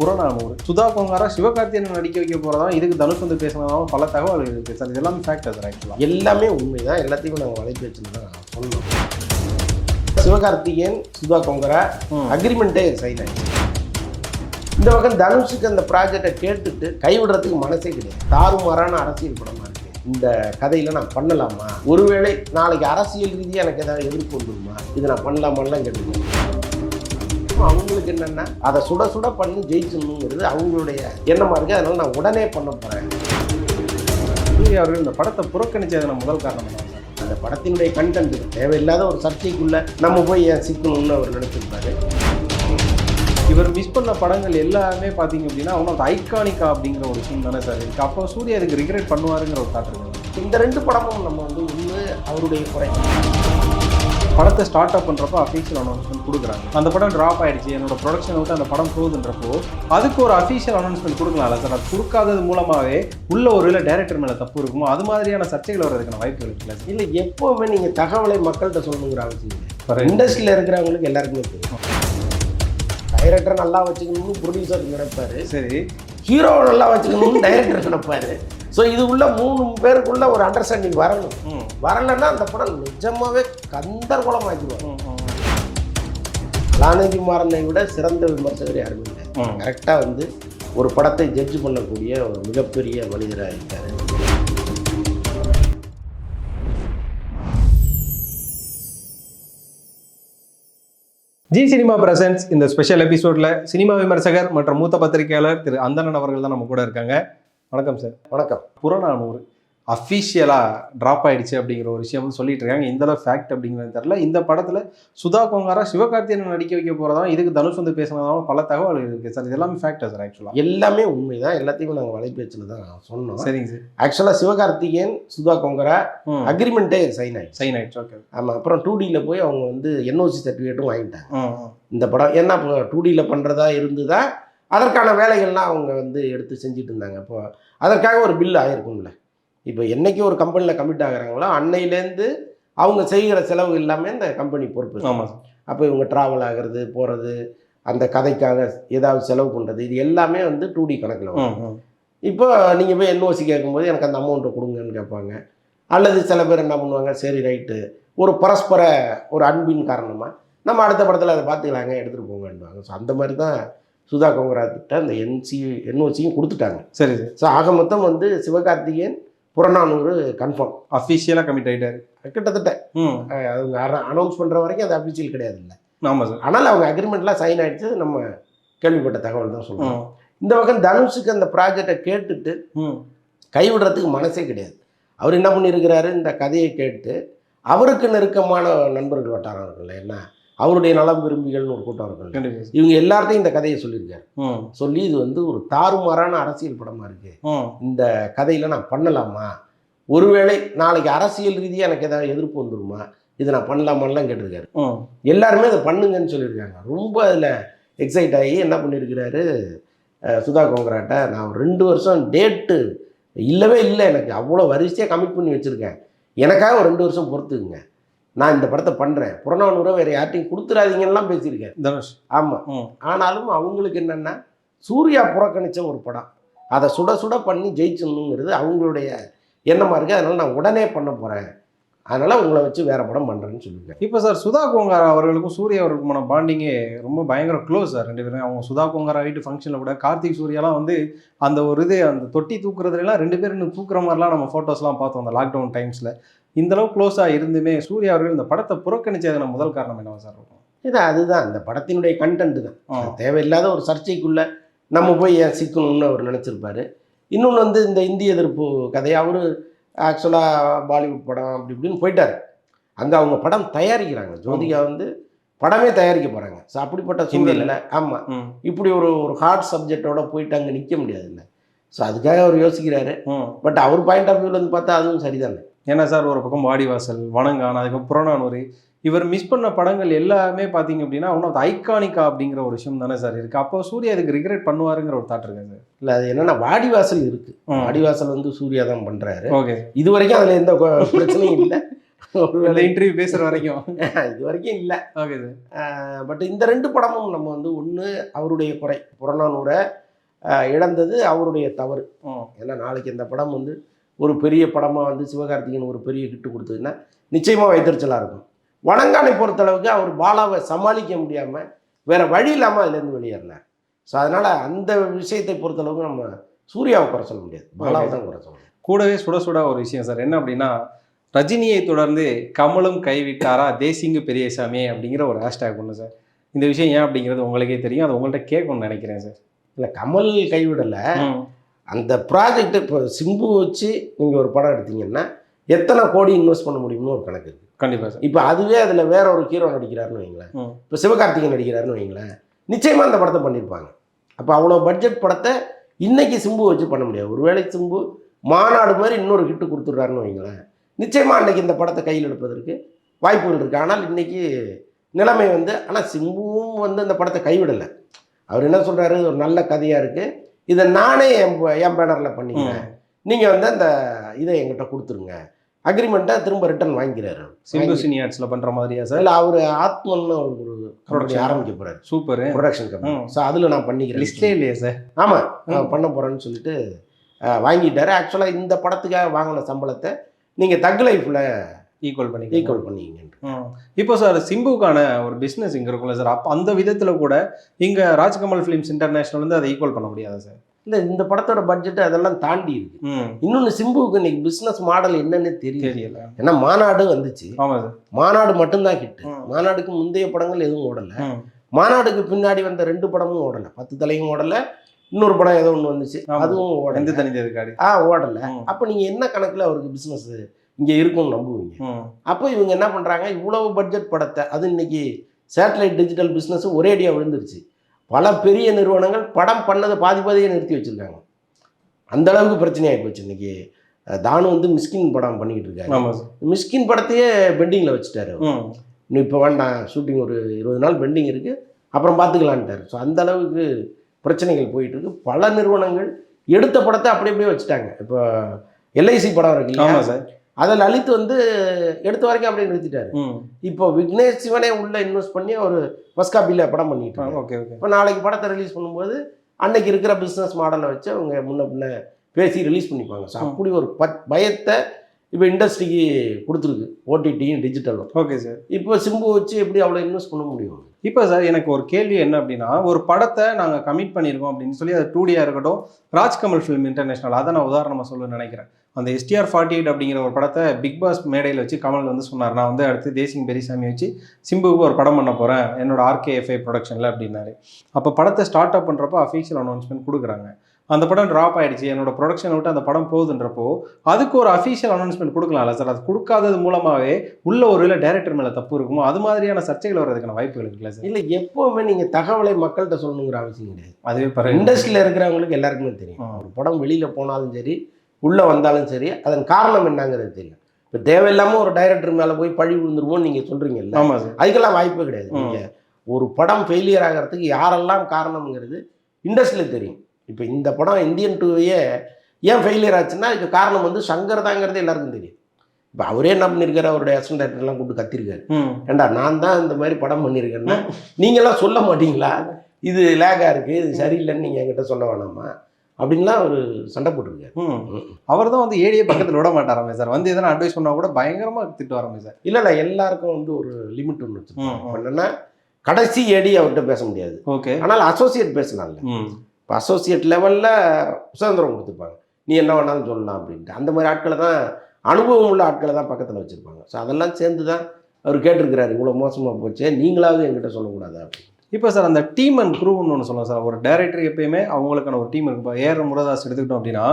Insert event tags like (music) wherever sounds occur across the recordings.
புறநானூறு. சுதா கொங்காரா சிவகார்த்தியனை நடிக்க வைக்க போறதா? இதுக்கு தனுஷ் வந்து பேசினதாகவும் பல தகவல்கள் இருக்கு. சார் இது எல்லாமே ஃபேக்ட் சார் ஆக்சுவலா எல்லாமே உண்மைதான். எல்லாத்தையும் நாங்கள் வலைப்பு வச்சுருந்தோம் சொல்லணும். சிவகார்த்திகேயன் சுதா கொங்கரா. அக்ரிமெண்ட்டே சைன் ஆயிடுச்சு. இந்த பக்கம் தனுஷுக்கு அந்த ப்ராஜெக்டை கேட்டுட்டு கைவிடுறதுக்கு மனசே கிடையாது. தாறுமாறான அரசியல் படமா இருக்கு. இந்த கதையில நான் பண்ணலாமா? ஒருவேளை நாளைக்கு அரசியல் ரீதியாக எனக்கு ஏதாவது எதிர்ப்பு வந்துருமா? இது நான் பண்ணலாமான்லாம் கேட்டுருக்கேன் அவங்களுக்கு என்னன்னா அதை சுட சுட பண்ணி ஜெயிச்சணுங்கிறது அவங்களுடைய எண்ணமா இருக்கு. அதனால நான் உடனே பண்ண போறேன். சூர்யா அவர்கள் இந்த படத்தை புறக்கணிச்சதுன முதல் காரணம் அந்த படத்தினுடைய கண்டென்ட் தேவையில்லாத ஒரு சர்ச்சைக்குள்ள நம்ம போய் ஏன் சிக்கணும்னு அவர் நினைச்சிருப்பாரு இவர் மிஸ் பண்ண படங்கள் எல்லாமே பார்த்தீங்க அப்படின்னா அவனோட ஐகானிக்கா அப்படிங்கிற ஒரு சீன் தானே சார் இருக்கு. அப்போ சூர்யா இதுக்கு ரிக்ரெட் பண்ணுவாருங்கிற ஒரு இருக்கு. இந்த ரெண்டு படமும் நம்ம வந்து ஒன்று அவருடைய குறை. படத்தை ஸ்டார்ட் அப் பண்ணுறப்போ அஃபீஷியல் அனௌன்ஸ்மெண்ட் கொடுக்குறாங்க. அந்த படம் ட்ராப் ஆயிடுச்சு. என்னோட ப்ரொடக்ஷனை விட்டு அந்த படம் போகுதுன்றப்போ அதுக்கு ஒரு அஃபீஷியல் அனௌன்ஸ்மெண்ட் கொடுக்கலாம்ல சார் அது கொடுக்காதது மூலமாகவே உள்ள ஒரு வேளை டேரக்டர் மேலே தப்பு இருக்குமோ அது மாதிரியான சர்ச்சைகள் வர்றதுக்கான வாய்ப்புகள் இருக்குல்ல இல்லை எப்போவுமே நீங்கள் தகவலை மக்கள்கிட்ட சொல்லணுங்கிற அவசியம் இல்லை. Correct. இண்டஸ்ட்ரியில் இருக்கிறவங்களுக்கு எல்லாருக்குமே தெரியும். டைரக்டர் நல்லா வச்சுக்கணும்னு ப்ரொடியூசர் நினைப்பாரு. சரி. ஹீரோவை நல்லா வச்சுக்கணும்னு டைரக்டர் நினைப்பாரு. ஸோ இது உள்ள மூணு பேருக்குள்ள ஒரு அண்டர்ஸ்டாண்டிங் வரணும். வரலைன்னா அந்த படம் நிஜமாவே கந்தர்குலம் ஆக்கிடுவாங்க ம், ம், கலாநிதி மாறனை விட சிறந்த விமர்சகர் யாருமே இல்லை. கரெக்டாக வந்து ஒரு படத்தை ஜட்ஜ் பண்ணக்கூடிய ஒரு மிகப்பெரிய மனிதராக இருக்காரு. ஜி சினிமா பிரசன்ஸ் இந்த ஸ்பெஷல் எபிசோட்ல சினிமா விமர்சகர் மற்றும் மூத்த பத்திரிகையாளர் திரு அந்தணன் அவர்கள் தான் நம்ம கூட இருக்காங்க. வணக்கம் சார். வணக்கம். புறநானூறு அஃபிஷியலாக ட்ராப் ஆயிடுச்சு அப்படிங்கிற ஒரு விஷயம் வந்து சொல்லிட்டு இருக்காங்க. இந்த அளவு ஃபேக்ட் அப்படிங்கிறது தெரியல. இந்த படத்தில் சுதா கொங்காரா சிவகார்த்தியனை நடிக்க வைக்க போகிறதா இதுக்கு தனுஷ் வந்து பேசினதாகவும் பல தகவல்கள் இருக்குது சார். இது எல்லாமே ஃபேக்டா சார் ஆக்சுவலாக எல்லாமே உண்மைதான். எல்லாத்தையும் நாங்கள் வலைபேச்சில் தான் சொன்னோம். சரிங்க சார். ஆக்சுவலாக சிவகார்த்திகேயன் சுதா கொங்கரா அக்ரிமெண்ட்டே சைன் ஆயிடுச்சு. சைன் ஆயிடுச்சு ஓகே ஆமாம் அப்புறம் டூ டியில் போய் அவங்க வந்து என்ஓசி சர்டிஃபிகேட்டும் வாங்கிட்டாங்க. இந்த படம் ஏன்னா இப்போ டூ டியில் பண்ணுறதா இருந்துதா அதற்கான வேலைகள்லாம் அவங்க வந்து எடுத்து செஞ்சுட்டு இருந்தாங்க இப்போ அதற்காக ஒரு பில் ஆயிருக்கும்ல. இப்போ என்னைக்கு ஒரு கம்பெனியில் கமிட் ஆகுறாங்களோ அன்னையிலேருந்து அவங்க செய்கிற செலவு எல்லாமே இந்த கம்பெனி பொறுப்பு. ஆமாம் அப்போ இவங்க ட்ராவல் ஆகிறது போகிறது அந்த கதைக்காக ஏதாவது செலவு பண்ணுறது இது எல்லாமே வந்து டூ டி கணக்கில் வரும். இப்போ நீங்கள் போய் என்ஓசி கேட்கும்போது எனக்கு அந்த அமௌண்ட்டை கொடுங்கன்னு கேட்பாங்க. அல்லது சில பேர் என்ன பண்ணுவாங்க சரி ரைட்டு ஒரு பரஸ்பர ஒரு அன்பின் காரணமாக நம்ம அடுத்த படத்தில் அதை பார்த்துக்கலாங்க எடுத்துகிட்டு போங்கன்னுவாங்க. ஸோ அந்த மாதிரி தான் சுதா கோங்கராத்திட்ட அந்த என்சி என்ஓசியும் கொடுத்துட்டாங்க. சரி சார். ஸோ ஆக மொத்தம் வந்து சிவகார்த்திகேயன் புறநானூறு கன்ஃபார்ம் அஃபிஷியலாக கமிட் ஆகிட்டாரு கிட்டத்தட்ட. அவங்க அனௌன்ஸ் பண்ணுற வரைக்கும் அது அஃபிஷியல் கிடையாது இல்லை ஆமாம் சார். ஆனால் அவங்க அக்ரிமெண்ட்லாம் சைன் ஆயிடுச்சு. நம்ம கேள்விப்பட்ட தகவல் தான் சொல்லுவோம் இந்த பக்கம் தனுஷுக்கு அந்த ப்ராஜெக்டை கேட்டுட்டு ம். கைவிடுறதுக்கு மனசே கிடையாது. அவர் என்ன பண்ணியிருக்கிறாரு? இந்த கதையை கேட்டு அவருக்கு நெருக்கமான நண்பர்கள் வட்டாரம் இருக்குல்ல என்ன? அவருடைய நலம் விரும்பிகள்னு ஒரு கூட்டம் கண்டிப்பாக இவங்க எல்லார்ட்டையும் இந்த கதையை சொல்லியிருக்காரு. சொல்லி இது வந்து ஒரு தாறுமாறான அரசியல் படமா இருக்கு. இந்த கதையில நான் பண்ணலாமா? ஒருவேளை நாளைக்கு அரசியல் ரீதியாக எனக்கு ஏதாவது எதிர்ப்பு வந்துருமா? இதை நான் பண்ணலாமான்லாம் கேட்டிருக்காரு. எல்லாருமே அதை பண்ணுங்கன்னு சொல்லியிருக்காங்க. ரொம்ப அதில் எக்ஸைட் ஆகி என்ன பண்ணியிருக்கிறாரு? சுதா கோங்கராட்ட நான் ஒரு ரெண்டு வருஷம் டேட்டு இல்லவே இல்லை. எனக்கு அவ்வளோ வரிசையாக கமிட் பண்ணி வச்சுருக்கேன். எனக்காக ஒரு ரெண்டு வருஷம் பொறுத்துக்குங்க. நான் இந்த படத்தை பண்ணுறேன் புறநானூரை வேறு யார்ட்டையும் கொடுத்துறாதீங்கன்னுலாம் பேசியிருக்கேன். தனுஷ். ஆமாம் ம். ஆனாலும் அவங்களுக்கு என்னென்னா சூர்யா புறக்கணித்த ஒரு படம். அதை சுட சுட பண்ணி ஜெயிச்சணுங்கிறது அவங்களுடைய எண்ணமாக இருக்குது அதனால் நான் உடனே பண்ண போகிறேன் அதனால் உங்களை வச்சு வேறு படம் பண்ணுறேன்னு சொல்லியிருக்கேன். இப்போ சார் சுதா கோங்காரா அவர்களுக்கும் சூர்யா அவர்களுக்குமான பாண்டிங்கே ரொம்ப பயங்கர க்ளோஸ் சார் ரெண்டு பேரும். அவங்க சுதா கோங்காரா வீட்டு ஃபங்க்ஷனில் கூட கார்த்திக் சூர்யாலாம் வந்து அந்த ஒரு இது அந்த தொட்டி தூக்குறதுலாம் ரெண்டு பேரும் தூக்குற மாதிரிலாம் நம்ம ஃபோட்டோஸ்லாம் பார்த்தோம் அந்த லாக்டவுன் டைம்ஸில் இந்த அளவு க்ளோஸாக இருந்துமே சூர்யா அவர்கள் இந்த படத்தை புறக்கணிச்சதுன முதல் காரணம் என்னவா சார் இருக்கும்? இது அதுதான். இந்த படத்தினுடைய கண்டென்ட் தான். தேவையில்லாத ஒரு சர்ச்சைக்குள்ள நம்ம போய் ஏன் சிக்கணும்னு அவர் நினச்சிருப்பாரு. இன்னொன்று வந்து இந்த இந்திய எதிர்ப்பு கதையை அவர் ஆக்சுவலாக பாலிவுட் படம் அப்படி இப்படின்னு போயிட்டார். அங்கே அவங்க படம் தயாரிக்கிறாங்க. ஜோதிகா வந்து படமே தயாரிக்க போகிறாங்க ஸோ அப்படிப்பட்ட சூழ்நிலை ஆமாம் இப்படி ஒரு ஒரு ஹார்ட் சப்ஜெக்டோட போயிட்டு அங்கே நிற்க முடியாதுல்ல. ஸோ அதுக்காக அவர் யோசிக்கிறாரு. பட் அவர் பாயிண்ட் ஆஃப் வியூலேருந்து பார்த்தா அதுவும் சரிதானே? ஏன்னா சார் ஒரு பக்கம் வாடிவாசல் வணங்கான் அதுக்கப்புறம் புறநானூறு. இவர் மிஸ் பண்ண படங்கள் எல்லாமே பார்த்தீங்க அப்படின்னா ஒன் ஆஃப் ஐகானிக்கா அப்படிங்கிற ஒரு விஷயம் தானே சார் இருக்குது அப்போ சூர்யா இதுக்கு ரிக்ரெட் பண்ணுவாருங்கிற ஒரு தாட் இருக்கு சார்? இல்லை அது என்னென்னா வாடிவாசல் இருக்குது. வாடிவாசல் வந்து சூர்யா தான் பண்ணுறாரு ஓகே. இது வரைக்கும் அதில் எந்த பிரச்சனையும் இல்லை. ஒருவேளை இன்டர்வியூ பேசுற வரைக்கும். (laughs) இது வரைக்கும் இல்லை. Okay sir. பட் இந்த ரெண்டு படமும் நம்ம வந்து ஒன்று அவருடைய குறை புறநானூரை இழந்தது அவருடைய தவறு. ஏன்னா நாளைக்கு இந்த படம் வந்து ஒரு பெரிய படமாக வந்து சிவகார்த்திகேயன் ஒரு பெரிய கிட்டு கொடுத்ததுன்னா நிச்சயமாக வைத்தறிச்சலாக இருக்கும். வணங்கானை பொறுத்தளவுக்கு அவர் பாலாவை சமாளிக்க முடியாமல் வேற வழி இல்லாமல் அதுலேருந்து வெளியேறினார். ஸோ அதனால் அந்த விஷயத்தை பொறுத்தளவுக்கு நம்ம சூர்யாவை குறை சொல்ல முடியாது. பாலாவை தான் குறை சொல்லணும் கூடவே சுட சுட ஒரு விஷயம் சார். என்ன அப்படின்னா ரஜினியை தொடர்ந்து கமலும் கைவிட்டாரா தேசிங்கு பெரியசாமி அப்படிங்கிற ஒரு ஹேஷ்டேக் ஒன்று சார். இந்த விஷயம் ஏன் அப்படிங்கிறது உங்களுக்கே தெரியும். அது உங்கள்கிட்ட கேட்கணும்னு நினைக்கிறேன் சார். இல்லை கமல் கைவிடலை. அந்த ப்ராஜெக்ட் இப்போ சிம்பு வச்சு நீங்கள் ஒரு படம் எடுத்தீங்கன்னா எத்தனை கோடி இன்வெஸ்ட் பண்ண முடியும்னு ஒரு கணக்கு இருக்குது கண்டிப்பா சார். இப்போ அதுவே அதில் வேற ஒரு ஹீரோ நடிக்கிறாருன்னு வைங்களேன். இப்போ சிவகார்த்திகேயன் நடிக்கிறாருன்னு வைங்களேன். நிச்சயமாக அந்த படத்தை பண்ணியிருப்பாங்க அப்போ அவ்வளோ பட்ஜெட் படத்தை இன்னைக்கு சிம்பு வச்சு பண்ண முடியாது. ஒருவேளை சிம்பு மாநாடு மாதிரி இன்னொரு ஹிட்டு கொடுத்துட்றாருன்னு வைங்களேன். நிச்சயமாக அன்னைக்கு இந்த படத்தை கையில் எடுப்பதற்கு வாய்ப்புகள் இருக்குது ஆனால் இன்னைக்கு நிலைமை வந்து ஆனால் சிம்புவும் வந்து அந்த படத்தை கைவிடலை. அவர் என்ன சொல்கிறாரு ஒரு நல்ல கதையாக இருக்குது இதை நானே என் என் பேனரில் பண்ணிக்கிறேன். நீங்கள் வந்து அந்த இதை என்கிட்ட கொடுத்துருங்க. அக்ரிமெண்ட்டை திரும்ப ரிட்டர்ன் வாங்கிக்கிறாரு. சிம்பு சினியாட்ஸ்ல பண்ற மாதிரியா சார்? அதில் அவர் ஆத்மன்னு ஒரு. ப்ரொடக்ஷன் ஆரம்பிக்க போகிறாரு சூப்பர். Production company. ஸோ அதில் நான் பண்ணிக்கிறேன். லிஸ்ட்லே இல்லையா சார்? ஆமாம் நான் பண்ண போகிறேன்னு சொல்லிட்டு வாங்கிட்டாரு. ஆக்சுவலாக இந்த படத்துக்காக வாங்கின சம்பளத்தை நீங்கள் தக் லைஃப்பில் ஈக்குவல் பண்ணி ஈக்குவல் பண்ணிக்கிங்க. இப்போ சார் சிம்புக்கான ஒரு பிஸ்னஸ் இங்கே இருக்கும்ல சார் அப்போ அந்த விதத்தில் கூட இங்கே ராஜ்கமல் ஃபிலிம்ஸ் இன்டர்நேஷனல் வந்து அதை ஈக்குவல் பண்ண முடியாதா சார் இல்லை இந்த படத்தோட பட்ஜெட் அதெல்லாம் தாண்டி இருக்கு. இன்னொன்று சிம்புவுக்கு இன்னைக்கு பிஸ்னஸ் மாடல் என்னன்னு தெரியல. ஏன்னா மாநாடு வந்துச்சு. மாநாடு மட்டும்தான் ம். மாநாடுக்கு முந்தைய படங்கள் எதுவும் ஓடலை. மாநாடுக்கு பின்னாடி வந்த ரெண்டு படமும் ஓடலை. பத்து தலையும் ஓடலை. இன்னொரு படம் ஏதோ ஒன்று வந்துச்சு. அதுவும் ஓடலை. தனி ஆ ஓடலை. அப்போ நீங்கள் என்ன கணக்கில் அவருக்கு பிஸ்னஸ் இங்கே இருக்கும்னு நம்புவீங்க. அப்போ இவங்க என்ன பண்ணுறாங்க இவ்வளவு பட்ஜெட் படத்தை அது இன்னைக்கு சேட்டலைட் டிஜிட்டல் பிஸ்னஸ் ஒரேடியாக விழுந்துருச்சு. பல பெரிய நிறுவனங்கள் படம் பண்ணதை பாதி பாதியே நிறுத்தி வச்சுருக்காங்க. அந்த அளவுக்கு பிரச்சனையாகி போச்சு இன்னைக்கு. தானு வந்து மிஸ்கின் படம் பண்ணிக்கிட்டு இருக்காரு. மிஸ்கின் படத்தையே பெண்டிங்கில் வச்சுட்டாரு இன்னும் இப்போ வேண்டாம் ஷூட்டிங் ஒரு இருபது நாள் பெண்டிங் இருக்குது அப்புறம் பார்த்துக்கலான்ட்டார் ஸோ அந்த அளவுக்கு பிரச்சனைகள் போயிட்டு இருக்கு. பல நிறுவனங்கள் எடுத்த படத்தை அப்படி அப்படியே வச்சுட்டாங்க. இப்போ எல்ஐசி படம் இருக்கு இல்லையா? ஆமாம் சார். அதை லலித் வந்து எடுத்த வரைக்கும் அப்படியே நிறுத்திட்டாரு. இப்போ விக்னேஷ் சிவனே உள்ள இன்வெஸ்ட் பண்ணி ஒரு ஃபர்ஸ்ட் காப்பியில் படம் பண்ணிட்டு. Okay okay. இப்போ நாளைக்கு படத்தை ரிலீஸ் பண்ணும்போது அன்னைக்கு இருக்கிற பிஸ்னஸ் மாடலை வச்சு அவங்க முன்ன பின்ன பேசி ரிலீஸ் பண்ணிப்பாங்க. ஸோ. அப்படி ஒரு பத் பயத்தை இப்போ இண்டஸ்ட்ரிக்கு கொடுத்துருக்கு. ஓடிடியும் டிஜிட்டலும் ஓகே சார். இப்போ சிம்பு வச்சு எப்படி அவ்வளோ இன்வெஸ்ட் பண்ண முடியும்? இப்போ சார் எனக்கு ஒரு கேள்வி என்ன அப்படின்னா ஒரு படத்தை நாங்கள் கமிட் பண்ணியிருக்கோம் அப்படின்னு சொல்லி அது டூ டியாக இருக்கட்டும் ராஜ்கமல் ஃபிலிம் இன்டர்நேஷனல் அதை நான் உதாரணமாக சொல்ல நினைக்கிறேன். அந்த எஸ்டிஆர் ஃபார்ட்டி எயிட் அப்படிங்கிற ஒரு படத்தை பிக் பாஸ் மேடையில் வச்சு கமல் வந்து சொன்னார். நான் வந்து அடுத்து தேசிங் பெரியசாமி வச்சு சிம்புவுக்கு ஒரு படம் பண்ண போகிறேன் என்னோட ஆர்கேஎஃப்ஐ ப்ரொடக்ஷனில் அப்படின்னாரு. அப்போ படத்தை ஸ்டார்ட் அப் பண்ணுறப்போ அஃபீஷியல் அனௌன்ஸ்மெண்ட் கொடுக்குறாங்க. அந்த படம் ட்ராப் ஆயிடுச்சு. என்னோட ப்ரொடக்ஷனை விட்டு அந்த படம் போகுதுன்றப்போ அதுக்கு ஒரு அஃபீஷியல் அனௌன்ஸ்மெண்ட் கொடுக்கலாம்ல சார் அது கொடுக்காதது மூலமாகவே உள்ள ஒரு வேளை டேரக்டர் மேலே தப்பு இருக்குமோ? அது மாதிரியான சர்ச்சைகள் வர்றதுக்கான வாய்ப்புகள் இருக்குல்ல சார் இல்லை எப்போவுமே நீங்கள் தகவலை மக்கள்கிட்ட சொல்லணுங்கிற அவசியம் கிடையாது. அதுவே பரவாயில்ல. இண்டஸ்ட்ரியில் இருக்கிறவங்களுக்கு எல்லாருக்குமே தெரியும். ஒரு படம் வெளியில் போனாலும் சரி உள்ளே வந்தாலும் சரி அதன் காரணம் என்னங்கிறது தெரியும் இப்போ தேவையில்லாமல் ஒரு டைரக்டர் மேலே போய் பழி விழுந்துருமோன்னு நீங்கள் சொல்கிறீங்கல்ல ஆமா சார். அதுக்கெல்லாம் வாய்ப்பே கிடையாது. நீங்கள் ஒரு படம் ஃபெயிலியர் ஆகிறதுக்கு யாரெல்லாம் காரணம்ங்கிறது இண்டஸ்ட்ரியில் தெரியும். இப்போ இந்த படம் இந்தியன் டூவையே ஏன் ஃபெயிலியர் ஆச்சுன்னா இதுக்கு காரணம் வந்து சங்கர் தாங்கிறது எல்லாருக்கும் தெரியும். இப்போ அவரே என்ன பண்ணியிருக்காரு அவருடைய அசிஸ்டன்ட் டேரக்டர்லாம் கூப்பிட்டு கத்திருக்காரு. ஏண்டா நான் தான் இந்த மாதிரி படம் பண்ணியிருக்கேன்னா நீங்களாம் சொல்ல மாட்டீங்களா? இது லேகாக இருக்குது இது சரியில்லைன்னு நீங்கள் என்கிட்ட சொல்ல வேணாமா? அப்படின்லாம் அவர் சண்டை போட்டிருக்காரு. அவர் தான் வந்து ஏடியே பக்கத்தில் விட மாட்டாராமே சார். வந்து எதனா அட்வைஸ் பண்ணா கூட பயங்கரமா திட்டு வராமே சார். இல்லை இல்லை எல்லாருக்கும் வந்து ஒரு லிமிட் ஒன்று வச்சுருக்கோம். என்னன்னா கடைசி ஏடி அவர்கிட்ட பேச முடியாது. ஓகே. ஆனால் அசோசியேட் பேசலாம்ல இப்போ அசோசியேட் லெவலில் சுதந்திரம் கொடுத்துருப்பாங்க. நீ என்ன வேணாலும் சொல்லலாம் அப்படின்ட்டு. அந்த மாதிரி ஆட்களை தான் அனுபவம் உள்ள ஆட்களை தான் பக்கத்தில் வச்சுருப்பாங்க. ஸோ அதெல்லாம் சேர்ந்து தான் அவர் கேட்டிருக்கிறாரு. இவ்வளோ மோசமாக போச்சே நீங்களாவது என்கிட்ட சொல்லக்கூடாதா அப்படின்னு. இப்போ சார் அந்த டீம் அண்ட் குரூவ்னு ஒன்று சொல்லலாம் சார். ஒரு டைரக்டர் எப்பயுமே அவங்களுக்கான ஒரு டீம் இருக்கும் இப்போ ஏஆர் முரதாஸ் எடுத்துக்கிட்டோம் அப்படின்னா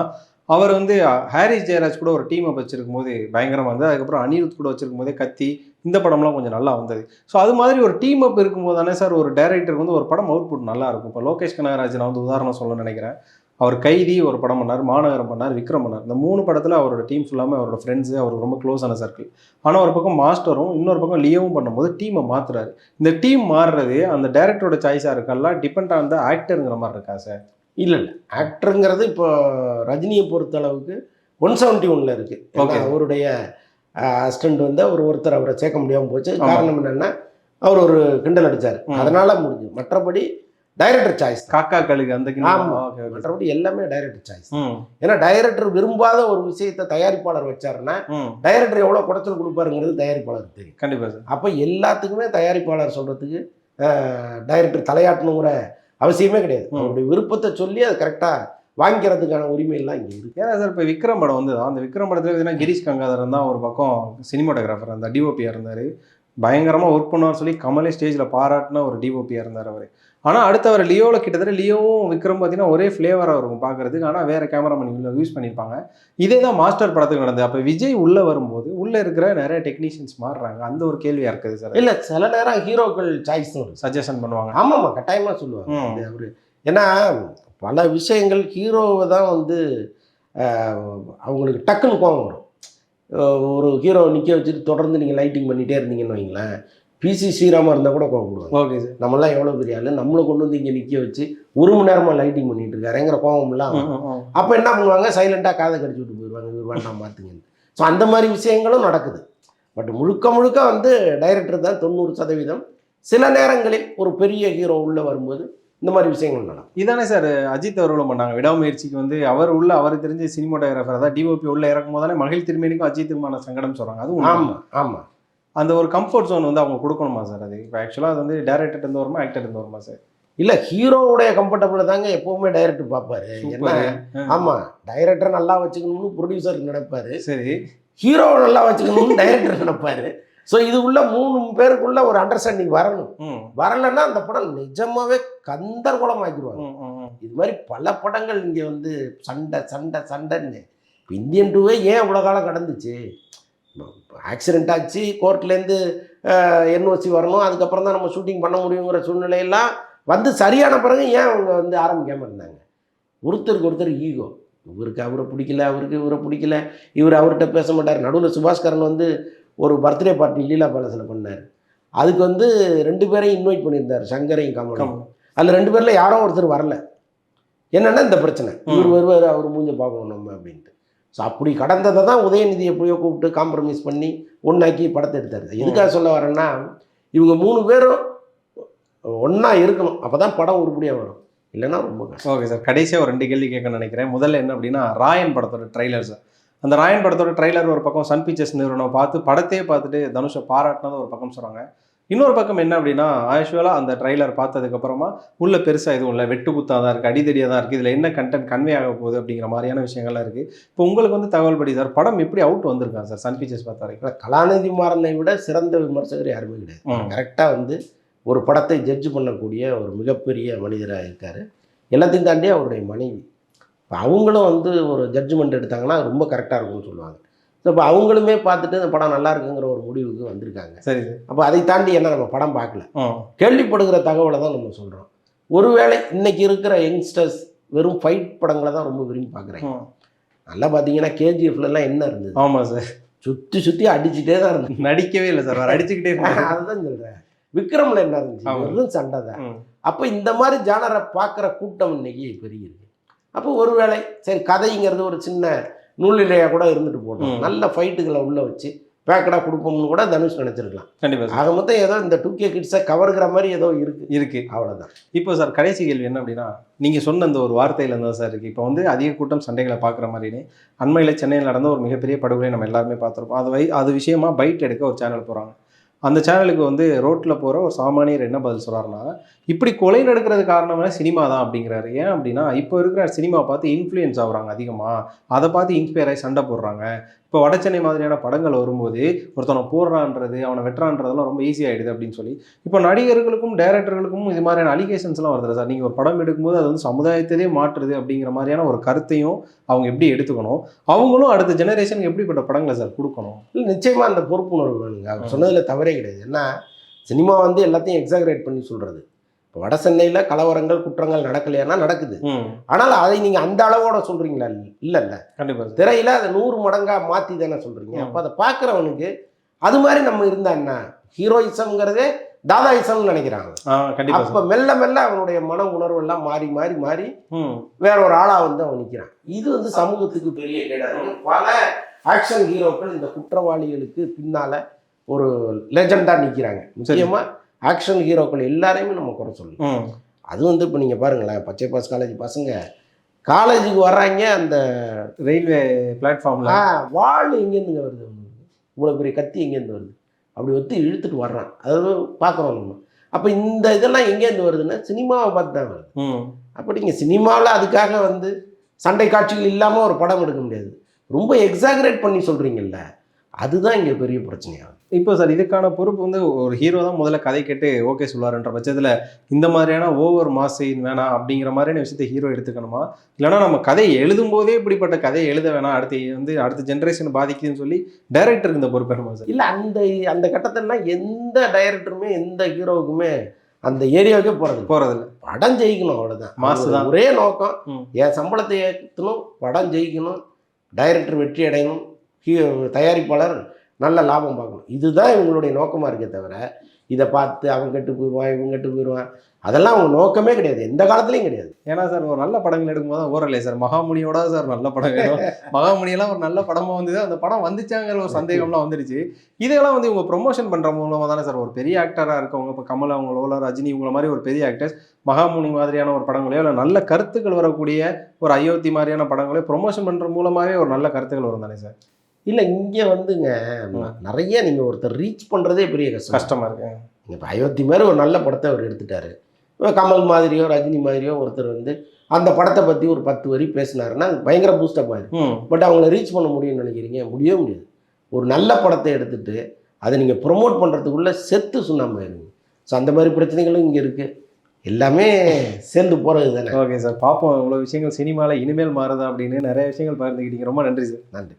அவர் வந்து ஹாரிஸ் ஜெயராஜ் கூட ஒரு டீமை வச்சிருக்கும் போது பயங்கரமாக இருந்தது. அதுக்கப்புறம் அனிருத் கூட வச்சிருக்கும் போதே கத்தி இந்த படம்லாம் கொஞ்சம் நல்லா வந்தது. ஸோ அது மாதிரி ஒரு டீம் அப் இருக்கும்போது தானே சார் ஒரு டேரக்டருக்கு வந்து ஒரு படம் அவுட்புட் நல்லா இருக்கும். இப்போ லோகேஷ் கனகராஜ் நான் வந்து உதாரணம் சொல்ல நினைக்கிறேன். அவர் கைதி ஒரு படம் பண்ணார் மாநகரம் பண்ணார் விக்ரம் பண்ணார். இந்த மூணு படத்தில் அவரோட டீம் ஃபுல்லாமே அவரோட ஃப்ரெண்ட்ஸு அவருக்கு ரொம்ப க்ளோஸான சர்க்கிள் ஆனால் ஒரு பக்கம் மாஸ்டரும் இன்னொரு பக்கம் லியோவும் பண்ணும்போது டீமை மாத்துறாரு. இந்த டீம் மாறுறது அந்த டைரக்டரோட சாய்ஸாக இருக்கெல்லாம் டிபெண்ட் ஆன் த ஆக்டருங்கிற மாதிரி இருக்கா சார் இல்லை இல்லை. ஆக்டருங்கிறது இப்போ ரஜினியை பொறுத்த அளவுக்கு ஒன் செவன்ட்டி ஒன்ல இருக்கு. Okay. அவருடைய அசிஸ்டன்ட் வந்து அவர் ஒருத்தர் அவரை சேர்க்க முடியாமல் போச்சு. காரணம் என்னன்னா அவர் ஒரு கிண்டல் அடிச்சார். ம். அதனால முடிஞ்சு. மற்றபடி டைரக்டர் சாய்ஸ் காக்கா கழுகு அந்த. மற்றபடி எல்லாமே டைரக்டர் சாய்ஸ் ஏன்னா டைரக்டர் விரும்பாத ஒரு விஷயத்தை தயாரிப்பாளர் வச்சாருன்னா. டைரக்டர் எவ்வளோ குடைச்சல் கொடுப்பாருங்கிறது தயாரிப்பாளருக்கு தெரியும். கண்டிப்பா சார். அப்போ எல்லாத்துக்குமே தயாரிப்பாளர் சொல்றதுக்கு டைரக்டர் தலையாட்டணுங்கிற அவசியமே கிடையாது. அவருடைய விருப்பத்தை சொல்லி அதை கரெக்டாக வாங்கிக்கிறதுக்கான உரிமை எல்லாம் இங்கே இருக்கு. ஏன்னா சார் இப்போ விக்ரம் படம் வந்து அந்த விக்ரம் படத்துல பார்த்தீங்கன்னா கிரீஷ் கங்காதரன் தான் ஒரு பக்கம் சினிமாட்டோகிராஃபர் அந்த டிஓபியாக இருந்தார். பயங்கரமாக ஒர்க் பண்ணுவார் சொல்லி கமலே ஸ்டேஜில் பாராட்டின ஒரு டிஓபியாக இருந்தார் அவர். ஆனால் அடுத்து அவர் லியோவில் கிட்டத்தட்ட லியோவும் விக்ரம் பார்த்தீங்கன்னா ஒரே ஃப்ளேவராக இருக்கும் பார்க்கறதுக்கு ஆனால் வேறு கேமராமேன் யூஸ் பண்ணியிருப்பாங்க. இதே தான் மாஸ்டர் படத்துக்கு நடந்தது. அப்போ விஜய் உள்ளே வரும்போது உள்ளே இருக்கிற நிறைய டெக்னீஷியன்ஸ் மாறுறாங்க. அந்த ஒரு கேள்வியாக இருக்குது சார் இல்லை சில நேரம் ஹீரோக்கள் இருக்கு. சஜஷன் பண்ணுவாங்க. ஆமாம்மா கட்டாயமாக சொல்லுவாங்க. அவரு. ஏன்னா பல விஷயங்கள் ஹீரோவை தான் வந்து அவங்களுக்கு டக்குன்னு கோவம் வரும். ஒரு ஹீரோ நிற்க வச்சுட்டு தொடர்ந்து நீங்கள் லைட்டிங் பண்ணிகிட்டே இருந்தீங்கன்னு வைங்களேன். பிசி ஸ்ரீராமா இருந்தால் கூட கோவப்படுவாங்க ஓகே சார் நம்மளாம் எவ்வளோ பெரிய ஆளு? நம்மளை கொண்டு வந்து இங்கே நிற்க வச்சு ஒரு மணி நேரமாக லைட்டிங் பண்ணிட்டு இருக்காருங்கிற கோவம்லாம். அப்போ என்ன பண்ணுவாங்க? சைலண்டாக காதை கடிச்சு விட்டு போயிடுவாங்க இவர் வேண்டாம் மாற்றுங்கன்னு ஸோ அந்த மாதிரி விஷயங்களும் நடக்குது. பட் முழுக்க முழுக்க வந்து டைரக்டர் தான் தொண்ணூறு சதவீதம். சில நேரங்களில் ஒரு பெரிய ஹீரோ உள்ளே வரும்போது இந்த மாதிரி விஷயங்கள் நடக்கும். இதானே சார் அஜித் அவர்களும் பண்ணாங்க விடாமுயற்சிக்கு வந்து அவர் உள்ள அவர் தெரிஞ்ச சினிமாட்டோகிராஃபர் அதாவது டிஓபி உள்ள இறக்கும் போதானே மகிழ் திருமேனிக்கும் அஜித்துக்குமான சங்கடம் சொல்றாங்க. அது உண்மை. ஆமாம் ஆமாம் அந்த ஒரு கம்ஃபர்ட் ஜோன் வந்து அவங்க கொடுக்கணுமா சார் அது? இப்போ ஆக்சுவலாக அது வந்து டேரக்டர் இருந்து வருமா ஆக்டர் இருந்து வருமா சார் இல்லை ஹீரோவுடைய கம்ஃபர்டபுளை தாங்க எப்பவுமே டைரக்டர் பார்ப்பாரு. என்ன? ஆமாம் டைரக்டர் நல்லா வச்சுக்கணும்னு ப்ரொடியூசர் நினைப்பாரு. சரி. ஹீரோவை நல்லா வச்சுக்கணும்னு டைரக்டர் நினைப்பாரு. ஸோ இது உள்ள மூணு பேருக்குள்ள ஒரு அண்டர்ஸ்டாண்டிங் வரணும். வரலைன்னா அந்த படம் நிஜமாவே கந்தர்குலம் ஆக்கிடுவாங்க. இது மாதிரி பல படங்கள் இங்கே வந்து சண்டை சண்டை சண்டைன்னு. இந்தியன் டூவே ஏன் இவ்வளோ காலம் கடந்துச்சு? ஆக்சிடென்ட் ஆச்சு கோர்ட்லேருந்து என்ஓசி வரணும் அதுக்கப்புறம் தான் நம்ம ஷூட்டிங் பண்ண முடியுங்கிற சூழ்நிலையெல்லாம் வந்து சரியான பிறகு ஏன் அவங்க வந்து ஆரம்பிக்காமல் இருந்தாங்க? ஒருத்தருக்கு ஒருத்தர் ஈகோ இவருக்கு அவரை பிடிக்கல அவருக்கு இவரை பிடிக்கல இவர் அவர்கிட்ட பேச மாட்டார். நடுவில் சுபாஷ்கரன் வந்து ஒரு பர்த்டே பார்ட்டி லீலா பேலஸில் பண்ணார். அதுக்கு வந்து ரெண்டு பேரையும் இன்வைட் பண்ணியிருந்தார் சங்கரையும் கமலும் கம். அதில் ரெண்டு பேரில் யாரோ ஒருத்தர் வரல. என்னன்னா இந்த பிரச்சனை. இவர். வருவார் அவர் மூஞ்ச பார்க்கணும் நம்ம அப்படின்ட்டு. ஸோ அப்படி கடந்ததை தான் உதயநிதி எப்படியோ கூப்பிட்டு காம்ப்ரமைஸ் பண்ணி ஒன்றாக்கி படத்தை எடுத்தார். எதுக்காக சொல்ல வரேன்னா இவங்க மூணு பேரும் ஒன்றா இருக்கணும். அப்போ தான் படம் உருப்படியாக வரும். இல்லைன்னா ரொம்ப கஷ்டம். ஓகே சார் கடைசியாக ஒரு ரெண்டு கேள்வி கேட்கணும்னு நினைக்கிறேன். முதல்ல என்ன அப்படின்னா ராயன் படத்தோட ட்ரைலர் சார் அந்த ராயன் படத்தோட ட்ரைலர் ஒரு பக்கம் சன் பிக்சர்ஸ் நிறுவனம் பார்த்து படத்தையே பார்த்துட்டு தனுஷை பாராட்டினது ஒரு பக்கம் சொல்கிறாங்க இன்னொரு பக்கம் என்ன அப்படின்னா ஆக்சுவலாக அந்த ட்ரைலர் பார்த்ததுக்கு அப்புறமா உள்ள பெருசாக எதுவும் இல்லை வெட்டு குத்தாக தான் இருக்குது அடிதடியாக தான் இருக்குது இதில் என்ன கண்டென்ட் கன்வே ஆக போகுது அப்படிங்கிற மாதிரியான விஷயங்கள்லாம் இருக்குது இப்போ உங்களுக்கு வந்து தகவல் படி சார் படம் எப்படி அவுட் வந்திருக்கா சார் சன் பிக்சர்ஸ் பார்த்த வரைக்கும்? கலாநிதி மாறனை விட சிறந்த விமர்சகர் யாருமே கிடையாது. கரெக்டாக வந்து ஒரு படத்தை ஜட்ஜ் பண்ணக்கூடிய ஒரு மிகப்பெரிய மனிதராக இருக்கார். எல்லாத்தையும் தாண்டி அவருடைய மனைவி. இப்போ அவங்களும் வந்து ஒரு ஜட்ஜ்மெண்ட் எடுத்தாங்கன்னா ரொம்ப கரெக்டாக இருக்கும்னு சொல்லுவாங்க. ஸோ இப்போ அவங்களுமே பார்த்துட்டு இந்த படம் நல்லா இருக்குங்கிற ஒரு முடிவுக்கு வந்திருக்காங்க. சரி. அப்போ அதை தாண்டி என்ன நம்ம படம் பார்க்கல. கேள்விப்படுகிற தகவலை தான் நம்ம சொல்கிறோம் ஒருவேளை இன்னைக்கு இருக்கிற யங்ஸ்டர்ஸ் வெறும் ஃபைட் படங்களை தான் ரொம்ப விரும்பி பார்க்குறாங்க. ம். நல்லா பார்த்தீங்கன்னா கேஜிஎஃப்லலாம் என்ன இருந்தது? ஆமாம் சார். சுற்றி சுற்றி அடிச்சுட்டே தான் இருந்தது. நடிக்கவே இல்லை சார். அடிச்சுக்கிட்டே. (laughs) அதுதான் சொல்கிறேன் விக்ரம்ல என்ன இருந்துச்சு. வெறும் சண்டை தான். அப்போ இந்த மாதிரி ஜானரை பார்க்குற கூட்டம் இன்னைக்கு பெருகிருக்கு. அப்போ ஒருவேளை சரி கதைங்கிறது ஒரு சின்ன நூலிலையாக கூட இருந்துட்டு போட்டோம். நல்ல ஃபைட்டுகளை உள்ள வச்சு பேக்கடாக கொடுப்போம்னு கூட தனுஷ் நினச்சிருக்கலாம். கண்டிப்பாக ஆக மொத்தம் ஏதோ இந்த டூ கே கிட்ஸை கவர்கிற மாதிரி ஏதோ இருக்கு. இருக்கு. அவ்வளோதான் இப்போ சார் கடைசி கேள்வி என்ன அப்படின்னா நீங்கள் சொன்ன அந்த ஒரு வார்த்தையில இருந்தால் சார் இருக்குது இப்போ வந்து அதிக கூட்டம் சண்டைகளை பார்க்குற மாதிரினே அண்மையில் சென்னையில் நடந்த ஒரு மிகப்பெரிய படுகொலை நம்ம எல்லாருமே பார்த்துருப்போம். அது வை அது விஷயமா பைட் எடுக்க ஒரு சேனல் போகிறாங்க அந்த சேனலுக்கு வந்து ரோட்டில் போகிற ஒரு சாமானியர் என்ன பதில் சொல்கிறாருன்னா இப்படி கொலை நடக்கிறது காரணமே சினிமா தான் அப்படிங்கிறாரு. ஏன் அப்படின்னா இப்போ இருக்கிற சினிமா பார்த்து இன்ஃப்ளூயன்ஸ் ஆகுறாங்க அதிகமாக அதை பார்த்து இன்ஸ்பயர் ஆகி சண்டை போடுறாங்க. இப்போ வடச்சென்னை மாதிரியான படங்கள் வரும்போது ஒருத்தனை போடுறான்றது அவனை வெட்டுறான்றதெல்லாம் ரொம்ப ஈஸி ஆயிடுது அப்படின்னு சொல்லி. இப்போ நடிகர்களுக்கும் டைரக்டர்களுக்கும் இது மாதிரியான அலிகேஷன்ஸ்லாம் வருது சார். நீங்கள் ஒரு படம் எடுக்கும்போது அது வந்து சமுதாயத்தையே மாற்றுது அப்படிங்கிற மாதிரியான ஒரு கருத்தையும் அவங்க எப்படி எடுத்துக்கணும்? அவங்களும் அடுத்த ஜெனரேஷனுக்கு எப்படிப்பட்ட படங்களை சார் கொடுக்கணும்? இல்லை நிச்சயமாக அந்த பொறுப்புணர்வு வேணுங்க. அவர் சொன்னதில் தவறே கிடையாது. ஏன்னா சினிமா வந்து எல்லாத்தையும் எக்ஸாகரேட் பண்ணி சொல்கிறது வட சென்னையில் கலவரங்கள் குற்றங்கள் நடக்கலையானா நடக்குது. ஆனால் அதை நீங்கள் அந்த அளவோட சொல்கிறீங்களா இல்லைல்ல. கண்டிப்பாக திரையில் அதை நூறு மடங்காக மாற்றி தானே சொல்கிறீங்க. அப்போ அதை பார்க்குறவனுக்கு அது மாதிரி நம்ம இருந்தா என்ன? ஹீரோயிசம்ங்கிறதே தாதாயிசம்னு நினைக்கிறாங்க. அப்போ மெல்ல மெல்ல அவனுடைய மன உணர்வு எல்லாம் மாறி மாறி மாறி வேற ஒரு ஆளா வந்து அவன் நிற்கிறான் இது வந்து சமூகத்துக்கு பெரிய கேடாக பல ஆக்ஷன் ஹீரோக்கள் இந்த குற்றவாளிகளுக்கு பின்னால ஒரு லெஜெண்டா நிக்கிறாங்க. முக்கியமா ஆக்ஷன் ஹீரோக்கள் எல்லாரையுமே நம்ம குறை சொல்லணும். அது வந்து இப்போ நீங்க பாருங்களேன் பச்சை பாஸ் காலேஜ் பசங்க காலேஜுக்கு வர்றாங்க அந்த ரயில்வே பிளாட்ஃபார்ம்ல. வாள் எங்கேருந்துங்க வருது? இவ்வளோ பெரிய கத்தி எங்கேருந்து வருது? அப்படி ஒத்தி இழுத்துட்டு வர்றான். அதாவது பார்க்குறோம் நம்ம. அப்போ இந்த இதெல்லாம் எங்கேருந்து வருதுன்னா சினிமாவை பார்த்து தான் வருது. அப்போ நீங்கள் சினிமாவில் அதுக்காக வந்து சண்டை காட்சிகள் இல்லாமல் ஒரு படம் எடுக்க முடியாது. ரொம்ப எக்ஸாகரேட் பண்ணி சொல்கிறீங்கல்ல அதுதான் இங்கே பெரிய பிரச்சனையாகும் இப்போ சார் இதுக்கான பொறுப்பு வந்து ஒரு ஹீரோ தான் முதல்ல கதை கேட்டு ஓகே சொல்லுவாருன்ற பட்சத்தில் இந்த மாதிரியான ஓவர் மாஸ் வேணாம் அப்படிங்கிற மாதிரியான விஷயத்தை ஹீரோ எடுத்துக்கணுமா? இல்லைனா நம்ம கதையை எழுதும் போதே இப்படிப்பட்ட கதையை எழுத வேணாம் அடுத்து வந்து அடுத்த ஜென்ரேஷன் பாதிக்குதுன்னு சொல்லி டைரக்டருக்கு இந்த பொறுப்பு என்னமா சார்? இல்லை அந்த அந்த கட்டத்திலலாம் எந்த டைரக்டருமே எந்த ஹீரோவுக்குமே அந்த ஏரியாவுக்கே போகிறது போறதில்ல. படம் ஜெயிக்கணும் அவ்வளோதான் மாசு தான். ஒரே நோக்கம். என் சம்பளத்தை ஏற்றணும் படம் ஜெயிக்கணும் டைரக்டர் வெற்றி அடையணும் தயாரிப்பாளர் நல்ல லாபம் பார்க்கணும். இதுதான் இவங்களுடைய நோக்கமாக இருக்கே தவிர இதை பார்த்து அவன் கெட்டு போயிடுவான் இவன் கெட்டு போயிடுவான் அதெல்லாம் அவங்க நோக்கமே கிடையாது. எந்த காலத்துலையும் கிடையாது. ஏன்னா சார் ஒரு நல்ல படங்கள் எடுக்கும்போது தான் ஓரலை சார். மகாமுனியோட சார் நல்ல படம் வேணும். மகாமுனியெல்லாம் ஒரு நல்ல படமாக வந்தது. அந்த படம் வந்துச்சாங்கிற ஒரு சந்தேகம்லாம் வந்துடுச்சு இதெல்லாம் வந்து இவங்க ப்ரொமோஷன் பண்ணுற மூலமாக தானே சார் ஒரு பெரிய ஆக்டராக இருக்கவங்க இப்போ கமல் அவங்களோ இல்லை ரஜினி இவங்கள மாதிரி ஒரு பெரிய ஆக்டர்ஸ் மகாமுனி மாதிரியான ஒரு படங்களையோ இல்லை நல்ல கருத்துக்கள் வரக்கூடிய ஒரு அயோத்தி மாதிரியான படங்களையோ ப்ரொமோஷன் பண்ணுற மூலமாகவே ஒரு நல்ல கருத்துக்கள் வரும் தானே சார்? இல்லை இங்கே வந்துங்க நிறைய நீங்கள் ஒருத்தர் ரீச் பண்ணுறதே பெரிய கஷ்டம். கஷ்டமா இருக்கு. இப்போ அயோத்தி மாதிரி ஒரு நல்ல படத்தை அவர் எடுத்துட்டாரு. இப்ப கமல் மாதிரியோ ரஜினி மாதிரியோ ஒருத்தர் வந்து அந்த படத்தை பற்றி ஒரு பத்து வரி பேசினாருன்னா பயங்கர பூஸ்டப் ஆயிடும் பட் அவங்கள ரீச் பண்ண முடியும்னு நினைக்கிறீங்க? முடியவே முடியாது. ஒரு நல்ல படத்தை எடுத்துட்டு அதை நீங்கள் ப்ரொமோட் பண்ணுறதுக்குள்ளே செத்து சுண்ணாம்பு ஆயிருங்க ஸோ அந்த மாதிரி பிரச்சனைகளும் இங்கே இருக்குது எல்லாமே சேர்ந்து போகிறது தானே. Okay sir. பார்ப்போம் இவ்வளோ விஷயங்கள் சினிமாவில் இனிமேல் மாறுதா அப்படின்னு நிறைய விஷயங்கள் பகிர்ந்துக்கிட்டீங்க ரொம்ப நன்றி சார். நன்றி.